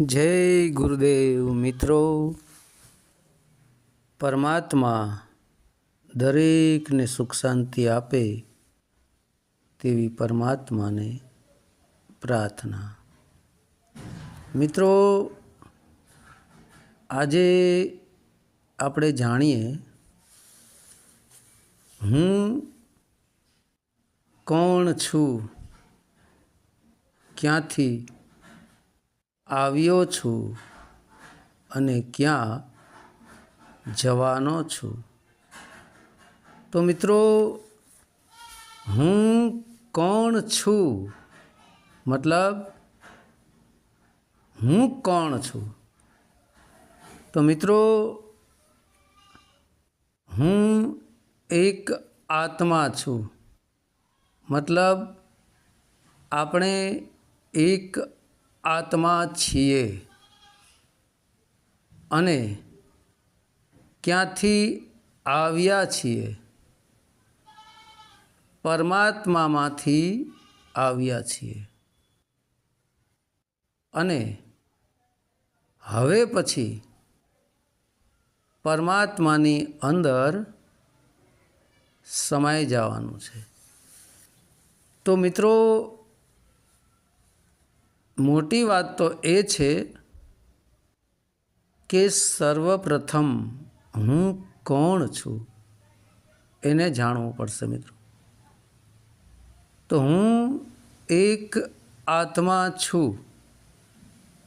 જય ગુરુદેવ મિત્રો. પરમાત્મા દરેકને સુખ શાંતિ આપે તેવી પરમાત્માને પ્રાર્થના. મિત્રો, આજે આપણે જાણીએ હું કોણ છું? ક્યાંથી આવ્યો છું અને ક્યાં જવાનો છું. તો મિત્રો, હું કોણ છું? મતલબ, હું કોણ છું? તો મિત્રો, હું એક આત્મા છું. મતલબ, આપણે એક આત્મા છીએ. અને ક્યાંથી આવ્યા છીએ? પરમાત્મામાંથી આવ્યા છીએ. અને હવે પછી પરમાત્માની અંદર સમાઈ જવાનું છે. તો મિત્રો મોટી વાત તો એ છે કે સર્વપ્રથમ હું કોણ છું એને જાણવું પડશે મિત્રો. તો હું એક આત્મા છું.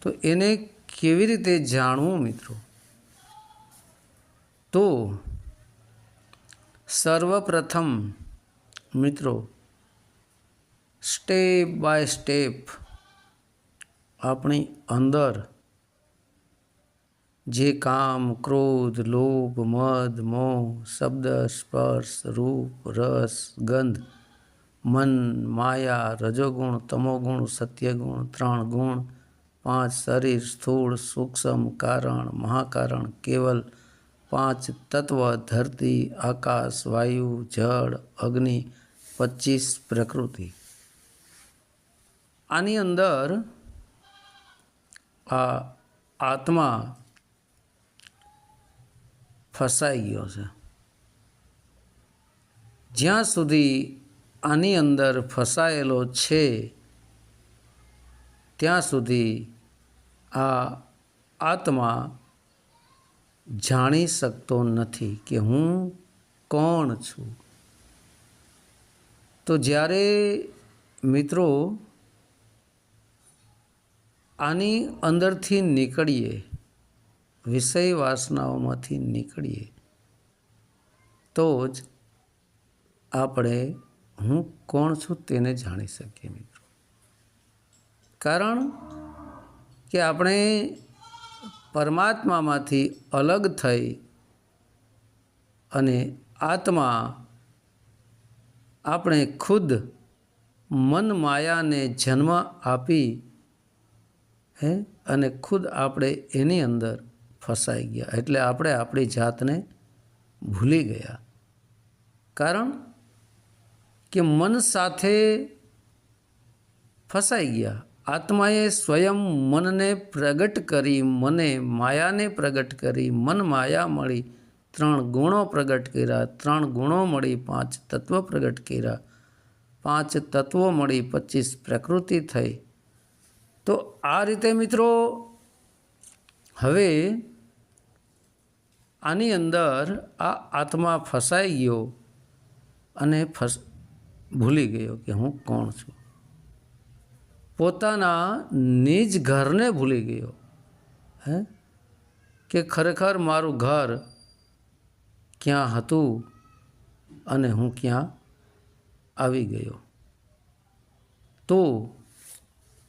તો એને કેવી રીતે જાણવું મિત્રો? તો સર્વપ્રથમ મિત્રો સ્ટેપ બાય સ્ટેપ આપણી અંદર જે કામ, ક્રોધ, લોભ, મદ, મોહ, શબ્દ, સ્પર્શ, રૂપ, રસ, ગંધ, મન, માયા, રજોગુણ, તમોગુણ, સત્યગુણ ત્રણ ગુણ પાંચ શરીર, સ્થૂળ, સૂક્ષ્મ, કારણ, મહાકારણ, કેવલ પાંચ તત્વ, ધરતી, આકાશ, વાયુ, જળ, અગ્નિ, પચીસ પ્રકૃતિ. આની અંદર આ આત્મા ફસાઈ ગયો છે. જ્યાં સુધી આની અંદર ફસાયેલો છે, ત્યાં સુધી આ આત્મા જાણી શકતો નથી કે હું કોણ છું. તો જ્યારે મિત્રો આની અંદરથી નીકળીએ, વિષય વાસનાઓમાંથી નીકળીએ, તો જ આપણે, હું કોણ છું તેને જાણી શકીએ મિત્રો. કારણ કે આપણે પરમાત્મામાંથી અલગ થઈ અને આત્મા આપણે ખુદ મન માયાને જન્મ આપી હે? અને ખુદ આપણે એની અંદર ફસાઈ ગયા. એટલે આપણે આપણી જાતને ભૂલી ગયા. કારણ કે મન સાથે ફસાઈ ગયા. આત્માએ સ્વયં મનને પ્રગટ કરી, મને માયાને પ્રગટ કરી, મન માયા મળી, ત્રણ ગુણો પ્રગટ કર્યા. ત્રણ ગુણો મળી, પાંચ તત્વ પ્રગટ કર્યા. પાંચ તત્વો મળી, પચીસ પ્રકૃતિ થઈ. તો આ રીતે મિત્રો, હવે આની અંદર આ આત્મા ફસાઈ ગયો અને ફસ, ભૂલી ગયો કે હું કોણ છું. પોતાના નિજ ઘરને ભૂલી ગયો. હે? કે ખરેખર મારું ઘર ક્યાં હતું અને હું ક્યાં આવી ગયો. તો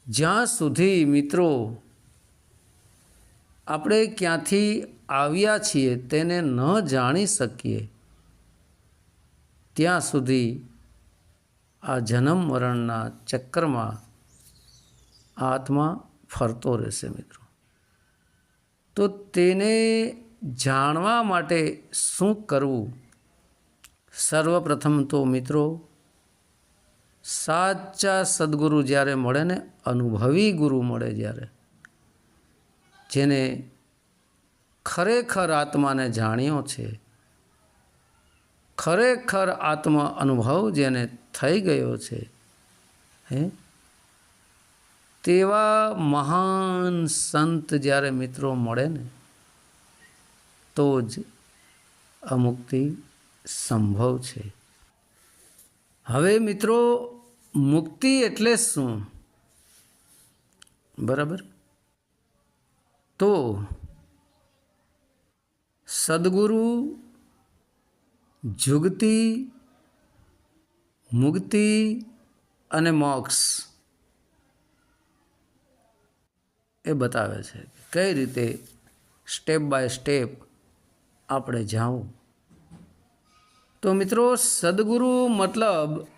જ્યાં સુધી મિત્રો આપણે ક્યાંથી આવ્યા છીએ તેને ન જાણી શકીએ, ત્યાં સુધી આ જન્મ મરણના ચક્રમાં આત્મા ફરતો રહેશે મિત્રો. તો તેને જાણવા માટે શું કરવું? સર્વપ્રથમ તો મિત્રો સાચા સદગુરુ જ્યારે મળે ને, અનુભવી ગુરુ મળે જ્યારે, જેને ખરેખર આત્માને જાણ્યો છે, ખરેખર આત્મ અનુભવ જેને થઈ ગયો છે, હે? તેવા મહાન સંત જ્યારે મિત્રો મળે ને, તો જ અમુક્તિ સંભવ છે. હવે મિત્રો મુક્તિ એટલે શું? બરાબર? તો સદગુરુ જુગતિ, મુક્તિ અને મોક્ષ એ બતાવે છે કઈ રીતે સ્ટેપ બાય સ્ટેપ આપણે જાઉં. તો મિત્રો, સદગુરુ મતલબ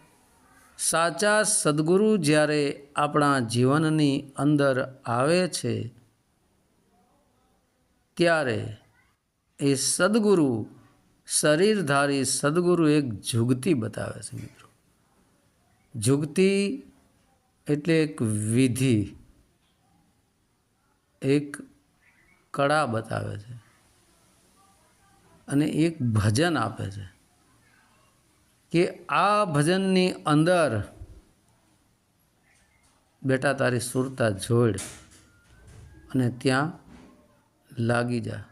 સાચા સદગુરુ જ્યારે આપણા જીવનની અંદર આવે છે, ત્યારે એ સદગુરુ, શરીરધારી સદગુરુ એક જુગતી બતાવે છે મિત્રો. જુગતી એટલે એક વિધિ, એક કળા બતાવે છે અને એક ભજન આપે છે. કે આ ભજનની અંદર બેટા તારી સુરતા જોડ અને ત્યાં લાગી જા.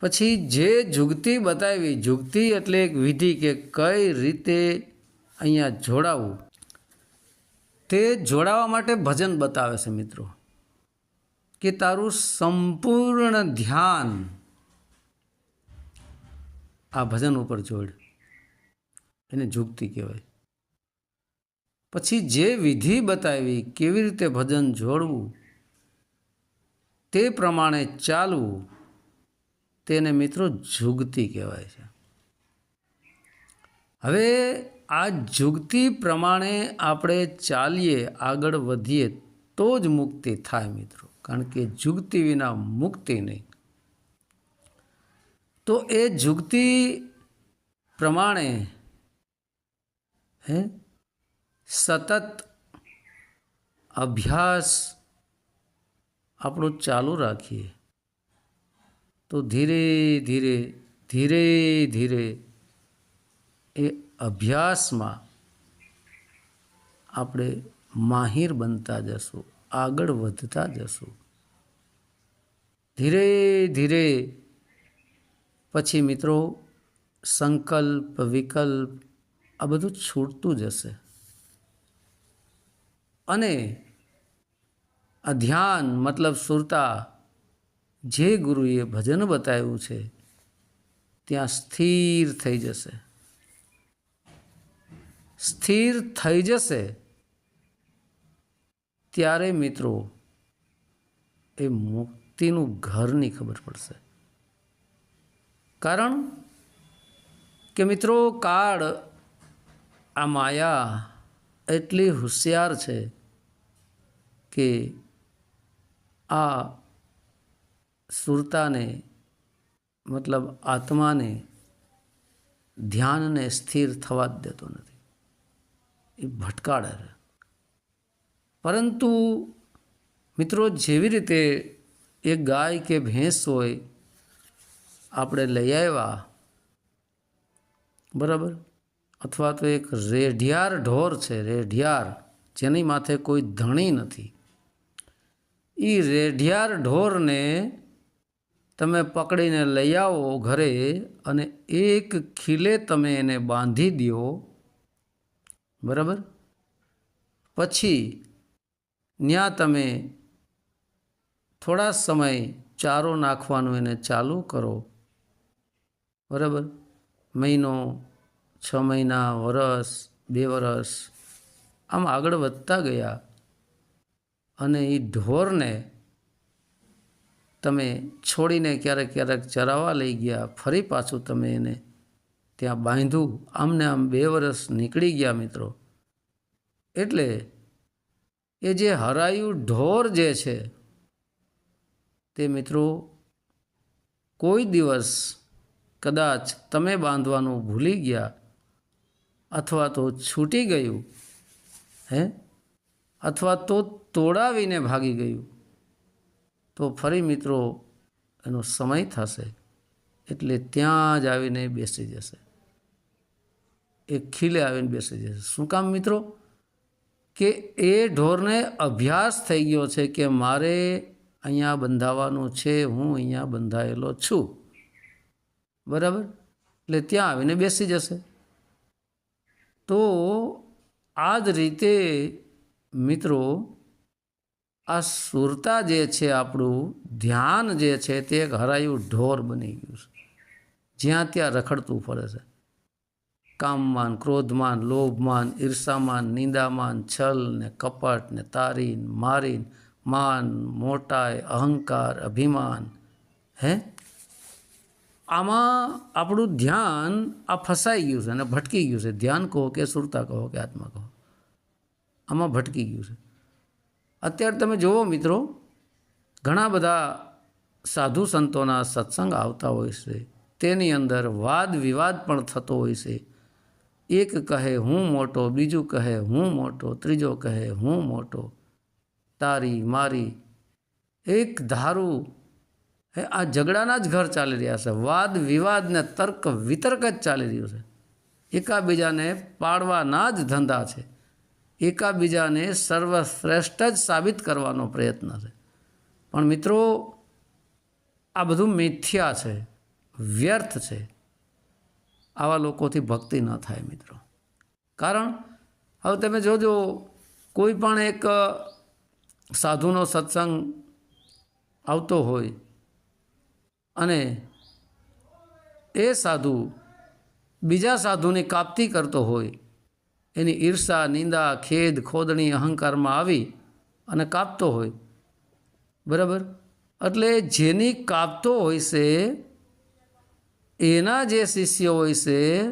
પછી જે જુગતિ બતાવી, જુગતિ એટલે એક વિધિ કે કઈ રીતે અહીંયા જોડાવું, તે જોડાવા માટે ભજન બતાવે છે મિત્રો. કે તારું સંપૂર્ણ ધ્યાન આ ભજન ઉપર જોડ. એને જુગતિ કહેવાય. પછી જે વિધિ બતાવી કેવી રીતે ભજન જોડવું, તે પ્રમાણે ચાલવું, તેને મિત્રો જુગતિ કહેવાય છે. હવે આ જુગતી પ્રમાણે આપણે ચાલીએ, આગળ વધીએ, તો જ મુક્તિ થાય મિત્રો. કારણ કે જુગતી વિના મુક્તિ નહીં. તો એ જુગતી પ્રમાણે હે સતત અભ્યાસ આપણો ચાલુ રાખીએ તો ધીરે ધીરે ધીરે ધીરે એ અભ્યાસમાં આપણે માહિર બનતા જશું આગળ વધતા જશું ધીરે ધીરે પછી મિત્રો સંકલ્પ વિકલ્પ આ બધું છૂટતું જશે અને આ ધ્યાન, મતલબ સુરતા, જે ગુરુએ ભજન બતાવ્યું છે, ત્યાં સ્થિર થઈ જશે. સ્થિર થઈ જશે ત્યારે મિત્રો એ મુક્તિનું ઘરની ખબર પડશે. કારણ કે મિત્રો, કાળ આ માયા એટલી હોશિયાર છે કે આ સુરતાને, મતલબ આત્માને ધ્યાનને સ્થિર થવા જ દેતો નથી. એ ભટકાડે છે. પરંતુ મિત્રો, જેવી રીતે એક ગાય કે ભેંસ હોય, આપણે લઈ આવ્યા, બરાબર? અથવા તો એક રેઢિયાર ઢોર છે, રેઢિયાર, જેની માથે કોઈ ધણી નથી. એ રેઢિયાર ઢોરને તમે પકડીને લઈ આવો ઘરે અને એક ખીલે તમે એને બાંધી દો. બરાબર? પછી ત્યાં તમે થોડા સમય ચારો નાખવાનું એને ચાલુ કરો. બરાબર? મહિનો છ મહિના, વરસ, બે વરસ આમ આગળ વધતા ગયા અને એ ઢોરને તમે છોડીને ક્યારેક ક્યારેક ચરાવવા લઈ ગયા, ફરી પાછું તમે એને ત્યાં બાંધ્યું. આમને આમ બે વરસ નીકળી ગયા મિત્રો. એટલે એ જે હરાયું ઢોર જે છે તે મિત્રો કોઈ દિવસ કદાચ તમે બાંધવાનું ભૂલી ગયા અથવા તો છૂટી ગયું, હે? અથવા તો તોડાવીને ભાગી ગયું, તો ફરી મિત્રો એનો સમય થશે. એટલે ત્યાં જ આવીને બેસી જશે. એ ખીલે આવીને બેસી જશે. શું કામ મિત્રો? કે એ ઢોરને અભ્યાસ થઈ ગયો છે કે મારે અહીંયા બંધાવાનું છે, હું અહીંયા બંધાયેલો છું. બરાબર? એટલે ત્યાં આવીને બેસી જશે. તો આ જ રીતે મિત્રો, આ સુરતા જે છે આપણું, ધ્યાન જે છે તે એક હરાયું ઢોર બની ગયું છે. જ્યાં ત્યાં રખડતું પડે છે. કામમાન, ક્રોધમાન, લોભમાન, ઈર્ષામાન, નિંદામાન, છલ ને કપટ ને તારીન, મારીન, માન મોટાઈ અહંકાર, અભિમાન, હે? આમાં આપણું ધ્યાન આ ફસાઈ ગયું છે અને ભટકી ગયું છે. ધ્યાન કહો કે સુરતા કહો કે આત્મા કહો. આમાં ભટકી ગયું છે. અત્યારે તમે જુઓ મિત્રો, ઘણા બધા સાધુ સંતોના સત્સંગ આવતા હોય છે. તેની અંદર વાદ વિવાદ પણ થતો હોય છે. એક કહે હું મોટો, બીજું કહે હું મોટો, ત્રીજો કહે હું મોટો. તારી મારી એક ધારું હે, આ ઝઘડાના જ ઘર ચાલી રહ્યા છે. વાદ, વિવાદ ને તર્ક, વિતર્ક જ ચાલી રહ્યું છે. એકાબીજાને પાડવાના જ ધંધા છે. એકાબીજાને સર્વશ્રેષ્ઠ જ સાબિત કરવાનો પ્રયત્ન છે. પણ મિત્રો, આ બધું મિથ્યા છે. વ્યર્થ છે. આવા લોકોથી ભક્તિ ન થાય મિત્રો. કારણ, હવે તમે જોજો, કોઈ પણ એક સાધુનો સત્સંગ આવતો હોય અને એ સાધુ બીજા સાધુની કાપતી કરતો હોય, એની ઈર્ષા, નિંદા, ખેદ, ખોદણી, અહંકારમાં આવી અને કાપતો હોય. બરાબર? એટલે જેની કાપતો હોય છે, એના જે શિષ્યો હોય છે,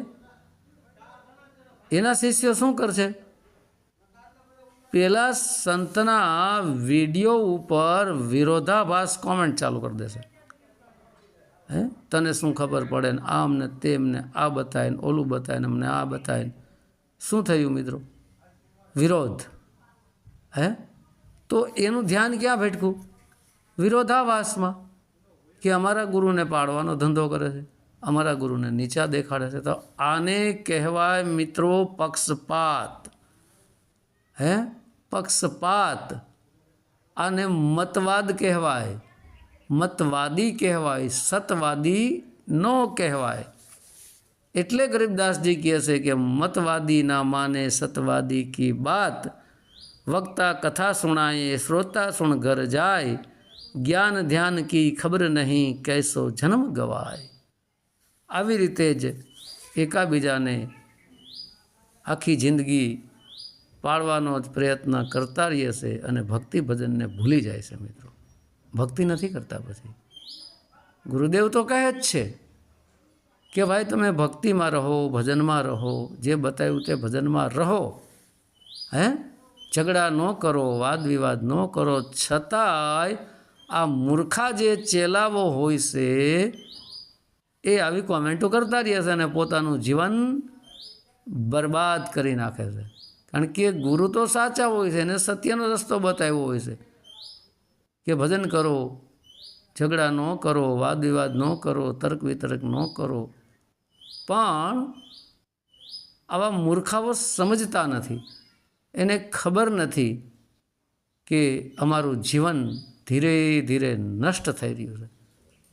એના શિષ્ય શું કરશે? પેલા સંતના વીડિયો ઉપર વિરોધાભાસ કોમેન્ટ ચાલુ કરી દેશે. હે? તને શું ખબર પડે ને આમ ને તેમને આ બતાવીને ઓલું બતાવીને અમને આ બતાવીને શું થયું મિત્રો? વિરોધ. હે? તો એનું ધ્યાન ક્યાં ભટકું વિરોધાવાસમાં કે અમારા ગુરુને પાડવાનો ધંધો કરે છે? અમારા ગુરુને નીચા દેખાડે છે. તો આને કહેવાય મિત્રો પક્ષપાત. હે? પક્ષપાત. આને મતવાદ કહેવાય. મતવાદી કહેવાય, સતવાદી ન કહેવાય. એટલે ગરીબદાસજી કહે છે કે મતવાદી ના માને સતવાદી કી બાત. વક્તા કથા સુણાએ શ્રોતા સુણ ઘર જાય. જ્ઞાન ધ્યાન કી ખબર નહીં, કૈસો જન્મ ગવાય. આવી રીતે જ એકાબીજાને આખી જિંદગી પાળવાનો જ પ્રયત્ન કરતા રહીએ છે અને ભક્તિ ભજનને ભૂલી જાય છે મિત્રો. ભક્તિ નથી કરતા પછી. ગુરુદેવ તો કહે જ છે કે ભાઈ તમે ભક્તિમાં રહો, ભજનમાં રહો, જે બતાવ્યું તે ભજનમાં રહો. હે? ઝઘડા ન કરો વાદ વિવાદ ન કરો. છતાંય આ મૂર્ખા જે ચેલાવો હોય છે, એ આવી કોમેન્ટો કરતા રહે છે અને પોતાનું જીવન બરબાદ કરી નાખે છે. કારણ કે ગુરુ તો સાચા હોય છે અને સત્યનો રસ્તો બતાવ્યો હોય છે. કે ભજન કરો, ઝઘડા ન કરો વાદ વિવાદ ન કરો, તર્ક વિતર્ક ન કરો. પણ આવા મૂર્ખાઓ સમજતા નથી. એને ખબર નથી કે અમારું જીવન ધીરે ધીરે નષ્ટ થઈ રહ્યું છે.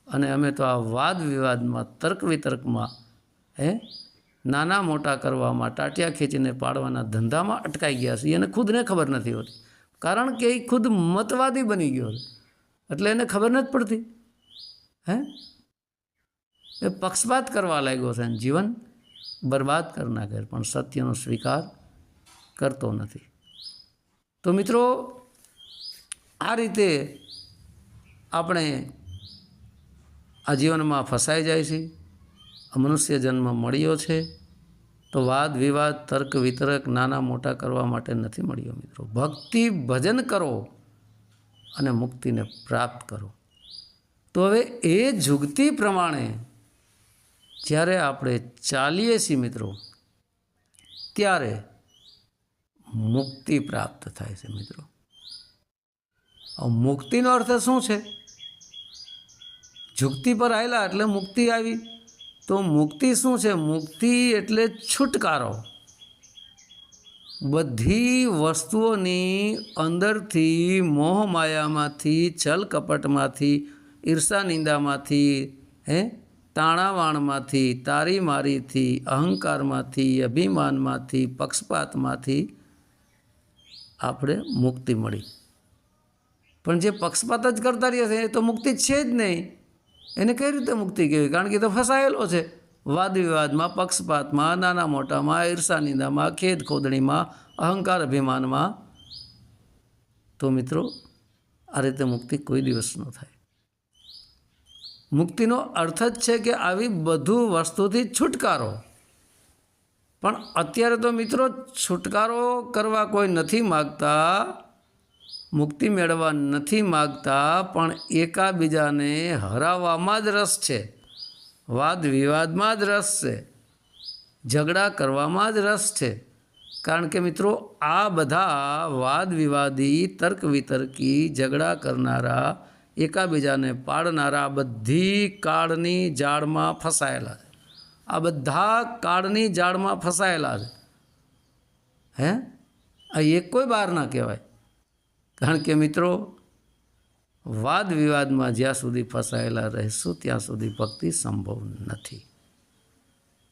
અને અમે તો આ વાદ વિવાદમાં તર્ક વિતર્કમાં, હે, નાના મોટા કરવામાં ટાટિયા ખેંચીને પાડવાના ધંધામાં અટકાઈ ગયા છે એને ખુદને ખબર નથી હોતી. કારણ કે એ ખુદ મતવાદી બની ગયો એટલે એને ખબર નથી પડતી. હે? એ પક્ષપાત કરવા લાગ્યો છે જીવન બરબાદ કરી નાખે પણ સત્યનો સ્વીકાર કરતો નથી. તો મિત્રો, આ રીતે આપણે આ જીવનમાં ફસાઈ જાય છે. મનુષ્ય જન્મ મળ્યો છે. તો વાદ વિવાદ, તર્ક વિતર્ક નાના મોટા કરવા માટે નથી મળ્યો મિત્રો. ભક્તિ ભજન કરો અને મુક્તિને પ્રાપ્ત કરો. તો હવે એ જુગતિ પ્રમાણે જ્યારે આપણે ચાલીએ છીએ મિત્રો, ત્યારે મુક્તિ પ્રાપ્ત થાય છે મિત્રો. મુક્તિનો અર્થ શું છે? ઝુક્તિ પર આવેલા એટલે મુક્તિ આવી. તો મુક્તિ શું છે? મુક્તિ એટલે છુટકારો. બધી વસ્તુઓની અંદરથી મોહમાયામાંથી, છલકપટમાંથી છલ કપટમાંથી ઈર્ષા નિંદામાંથી હે? તાણાવાણમાંથી તારી મારીથી અહંકારમાંથી, અભિમાનમાંથી, પક્ષપાતમાંથી આપણે મુક્તિ મળી. પણ જે પક્ષપાત જ કરતા રહીએ છે, એ તો મુક્તિ છે જ નહીં. એને કઈ રીતે મુક્તિ કહેવી કારણ કે તો ફસાયેલો છે. વાદ વિવાદમાં પક્ષપાતમાં, નાના મોટામાં, ઈર્ષા નિંદામાં, ખેદ ખોદણીમાં, અહંકાર અભિમાનમાં. તો મિત્રો, આ રીતે મુક્તિ કોઈ દિવસ ન થાય. મુક્તિનો અર્થ જ છે કે આવી બધું વસ્તુથી છુટકારો. પણ અત્યારે તો મિત્રો, છુટકારો કરવા કોઈ નથી માગતા. મુક્તિ મેળવવા નથી માગતા, પણ એકાબીજાને હરાવવામાં જ રસ છે. વાદ વિવાદમાં જ રસ છે. ઝઘડા કરવામાં જ રસ છે. કારણ કે મિત્રો, આ બધા વાદ વિવાદી તર્ક વિતર્કી ઝઘડા કરનારા, એકાબીજાને પાડનારા બધી કાળની જાળમાં ફસાયેલા છે. આ બધા કાળની જાળમાં ફસાયેલા છે. હે? આ એક કોઈ બહાર ના કહેવાય. કારણ કે મિત્રો વાદ વિવાદમાં જ્યાં સુધી ફસાયેલા રહેશું, ત્યાં સુધી ભક્તિ સંભવ નથી.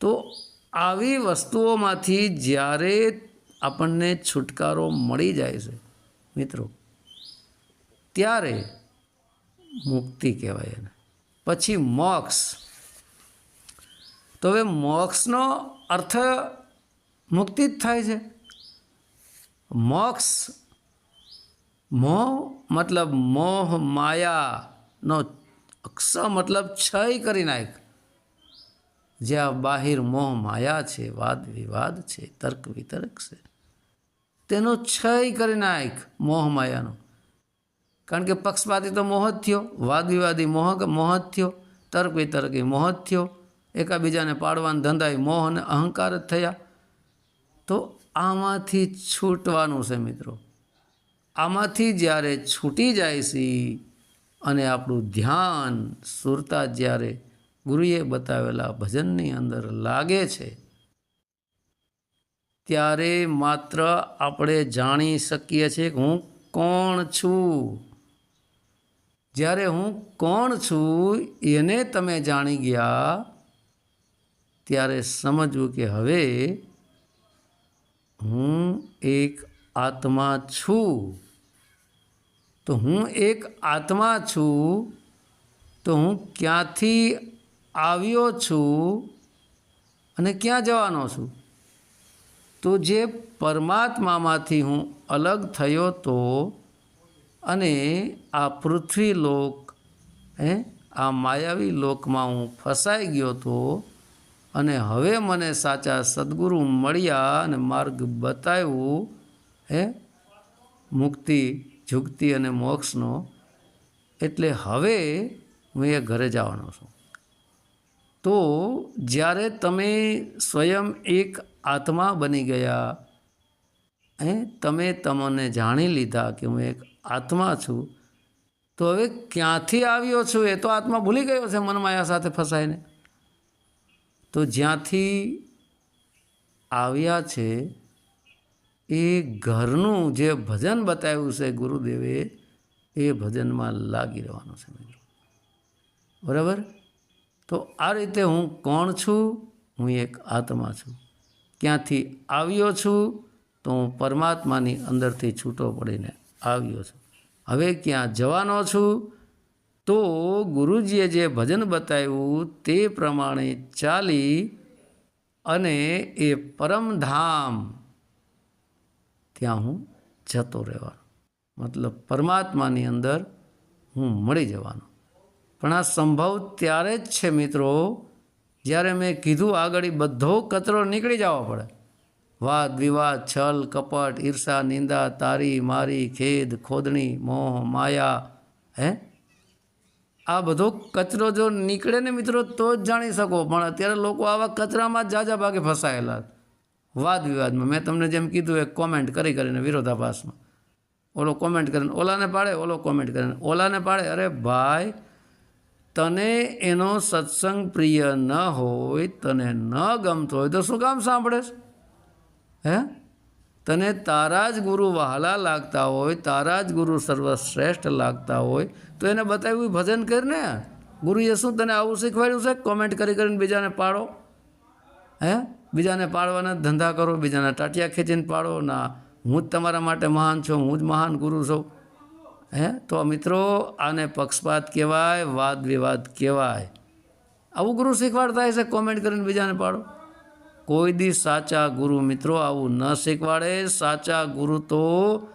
તો આવી વસ્તુઓમાંથી જ્યારે આપણને છુટકારો મળી જાય છે, મિત્રો, ત્યારે મુક્તિ કહેવાય એને. પછી મોક્ષ. તો હવે મોક્ષનો અર્થ મુક્તિ જ થાય છે. મોક્ષ મોહ મતલબ મોહ માયાનો ક્ષ મતલબ છય કરી નાખ. જ્યાં બાહિર મોહ માયા છે, વાદ વિવાદ છે, તર્ક વિતર્ક છે. તેનો છય કરી નાખ મોહ માયાનો. કારણ કે પક્ષપાતી તો મોહ જ થયો, વાદ વિવાદી મોહ મોહ જ થયો, તર્ક વિતર્કી મોહ જ થયો, એકાબીજાને પાડવાના ધંધા મોહ અને અહંકાર જ થયા. તો આમાંથી છૂટવાનું છે મિત્રો. આમાંથી જ્યારે છૂટી જાય છે અને આપણું ધ્યાન સુરતા જ્યારે ગુરુએ બતાવેલા ભજનની અંદર લાગે છે, ત્યારે માત્ર આપણે જાણી શકીએ છીએ કે હું કોણ છું. જ્યારે હું કોણ છું એને તમે જાણી ગયા, ત્યારે સમજવું કે હવે હું એક આત્મા છું. તો હું એક આત્મા છું, તો હું ક્યાંથી આવ્યો છું અને ક્યાં જવાનો છું? તો જે પરમાત્મામાંથી હું અલગ થયો તો અને આ પૃથ્વી લોક હે, આ માયાવી લોકમાં હું ફસાઈ ગયો તો અને હવે મને સાચા સદગુરુ મળ્યા અને માર્ગ બતાવ્યું, હે, મુક્તિ જુક્તિ અને મોક્ષનો, એટલે હવે હું એ ઘરે જવાનો છું. તો જ્યારે તમે સ્વયં એક આત્મા બની ગયા, હે, તમે તમને જાણી લીધા કે હું એક આત્મા છું, તો હવે ક્યાંથી આવ્યો છું એ તો આત્મા ભૂલી ગયો છે મનમાયા સાથે ફસાઈને. તો જ્યાંથી આવ્યા છે એ ઘરનું જે ભજન બતાવ્યું છે ગુરુદેવે, એ ભજનમાં લાગી રહેવાનું છે મિત્રો. બરાબર? તો આ રીતે હું કોણ છું? હું એક આત્મા છું. ક્યાંથી આવ્યો છું? તો હું પરમાત્માની અંદરથી છૂટો પડીને આવ્યો છું. હવે ક્યાં જવાનો છું? તો ગુરુજીએ જે ભજન બતાવ્યું તે પ્રમાણે ચાલી અને એ પરમધામ ત્યાં હું જતો રહેવાનો. મતલબ પરમાત્માની અંદર હું મળી જવાનો. પણ આ સંભવ ત્યારે જ છે મિત્રો, જ્યારે મેં કીધું આગળ બધો કચરો નીકળી જવો પડે. વાદ, વિવાદ, છલ, કપટ, ઈર્ષા, નિંદા, તારી, મારી, ખેદ, ખોદણી, મોહ, માયા, હે? આ બધો કચરો જો નીકળે ને મિત્રો તો જ જાણી શકો, પણ અત્યારે લોકો આવા કચરામાં જાજા ભાગે ફસાયેલા વાદ વિવાદમાં. મેં તમને જેમ કીધું, એક કોમેન્ટ કરી કરીને વિરોધાભાસમાં. ઓલો કોમેન્ટ કરીને, ઓલાને પાડે? ઓલો કોમેન્ટ કરીને, ઓલાને પાડે? અરે ભાઈ, તને એનો સત્સંગ પ્રિય ન હોય, તને ન ગમતો હોય, તો શું કામ સાંભળેશ? હે? તને તારા જ ગુરુ વહાલા લાગતા હોય, તારા જ ગુરુ સર્વશ્રેષ્ઠ લાગતા હોય, તો એને બતાવ્યું ભજન કરીને. ગુરુએ શું તને આવું શીખવાડ્યું છે? કોમેન્ટ કરી કરીને બીજાને પાડો. હે? બીજાને પાડવાના ધંધા કરો, બીજાના ટાટિયા ખેંચીને પાડો, ના, હું જ તમારા માટે મહાન છું, હું જ મહાન ગુરુ છું. હે? તો મિત્રો, આને પક્ષપાત કહેવાય, વાદ વિવાદ કહેવાય. આવું ગુરુ શીખવાડતા હશે કોમેન્ટ કરીને બીજાને પાડો. કોઈ દી સાચા ગુરુ મિત્રો આવું ન શીખવાડે, સાચા ગુરુ તો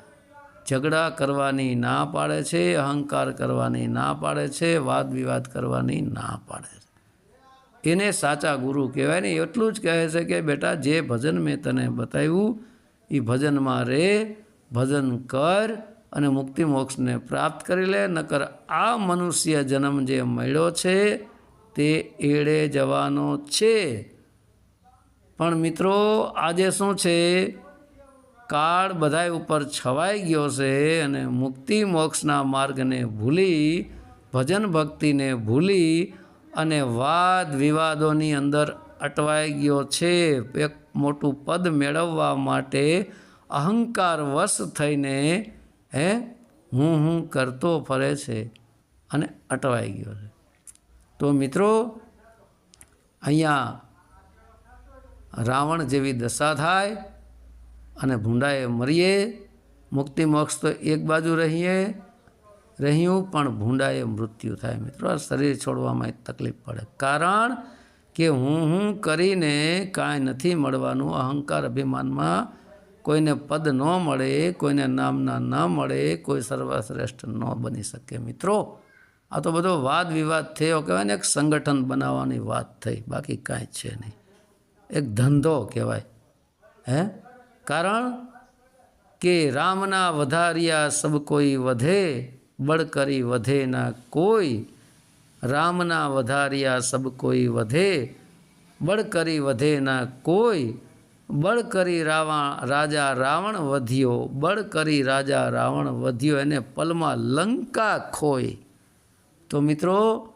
ઝઘડા કરવાની ના પાડે છે, અહંકાર કરવાની ના પાડે છે, વાદ વિવાદ કરવાની ના પાડે છે. એને સાચા ગુરુ કહેવાય ને, એટલું જ કહે છે કે, બેટા, જે ભજન મેં તને બતાવ્યું એ ભજનમાં રે, ભજન કર અને મુક્તિ મોક્ષને પ્રાપ્ત કરી લે, નકર આ મનુષ્ય જન્મ જે મળ્યો છે, તે એળે જવાનો છે. પણ મિત્રો, આજે શું છે? કાળ બધાય ઉપર છવાઈ ગયો છે અને મુક્તિ મોક્ષના માર્ગને ભૂલી, ભજન ભક્તિને ભૂલી અને વાદ વિવાદોની અંદર અટવાઈ ગયો છે. એક મોટું પદ મેળવવા માટે અહંકાર વશ થઈને, હે, હું હું કરતો ફરે છે અને અટવાઈ ગયો છે. તો મિત્રો, અહીંયા રાવણ જેવી દશા થાય અને ભૂંડાએ મરીએ મુક્તિ મોક્ષ તો એક બાજુ રહીએ રહ્યું, પણ ભૂંડાએ મૃત્યુ થાય. મિત્રો, આ શરીર છોડવામાં તકલીફ પડે. કારણ કે હું હું કરીને કાંઈ નથી મળવાનું. અહંકાર અભિમાનમાં કોઈને પદ ન મળે, કોઈને નામના ન મળે, કોઈ સર્વશ્રેષ્ઠ ન બની શકે. મિત્રો, આ તો બધો વાદ વિવાદ થયો. કહેવાય ને, એક સંગઠન બનાવવાની વાત થઈ. બાકી કાંઈ છે નહીં. એક ધંધો કહેવાય. હે? કારણ કે રામના વધાર્યા સબ કોઈ વધે બળ કરી વધે ના કોઈ, રામના વધારિયા સબ કોઈ વધે બળ કરી વધે ના કોઈ બળ કરી રાવણ રાજા રાવણ વધ્યો બળ કરી રાજા રાવણ વધ્યો, એને પલમાં લંકા ખોઈ. તો મિત્રો,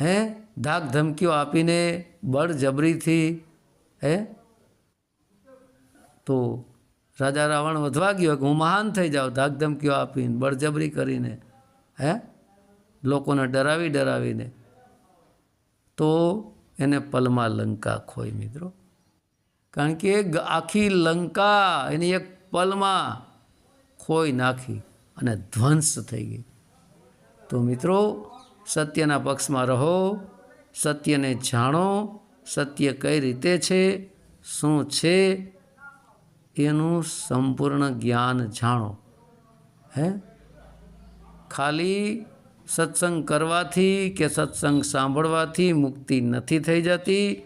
હે, ધાક ધમકીઓ આપીને બળજબરીથી, હે, તો રાજા રાવણ વધવા ગયો કે હું મહાન થઈ જાઉં કયો આપીને, બળજબરી કરીને, હે? લોકોને ડરાવી ડરાવીને. તો એને પલમાં લંકા ખોઈ મિત્રો. કારણ કે આખી લંકા એની એક પલમાં ખોઈ નાખી અને ધ્વંસ થઈ ગઈ. તો મિત્રો, સત્યના પક્ષમાં રહો, સત્યને જાણો, સત્ય કઈ રીતે છે, શું છે એનું સંપૂર્ણ જ્ઞાન જાણો. હે? ખાલી સત્સંગ કરવાથી કે સત્સંગ સાંભળવાથી મુક્તિ નથી થઈ જતી?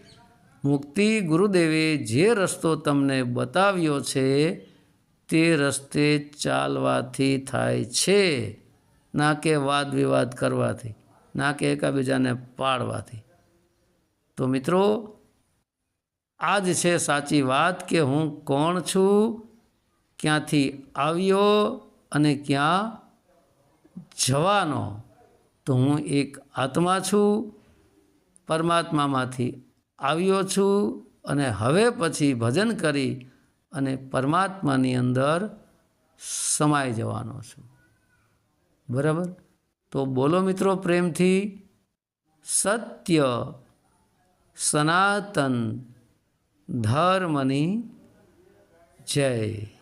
મુક્તિ ગુરુદેવે જે રસ્તો તમને બતાવ્યો છે, તે રસ્તે ચાલવાથી થાય છે. ના કે વાદ વિવાદ કરવાથી, ના કે એકાબીજાને પાડવાથી. તો મિત્રો આ જ છે સાચી વાત કે હું કોણ છું? ક્યાંથી આવ્યો અને ક્યાં જવાનો? તો હું એક આત્મા છું, પરમાત્મામાંથી આવ્યો છું અને હવે પછી ભજન કરી અને પરમાત્માની અંદર સમાઈ જવાનો છું. બરાબર? તો બોલો મિત્રો પ્રેમથી, સત્ય, સનાતન ધર્મની જય.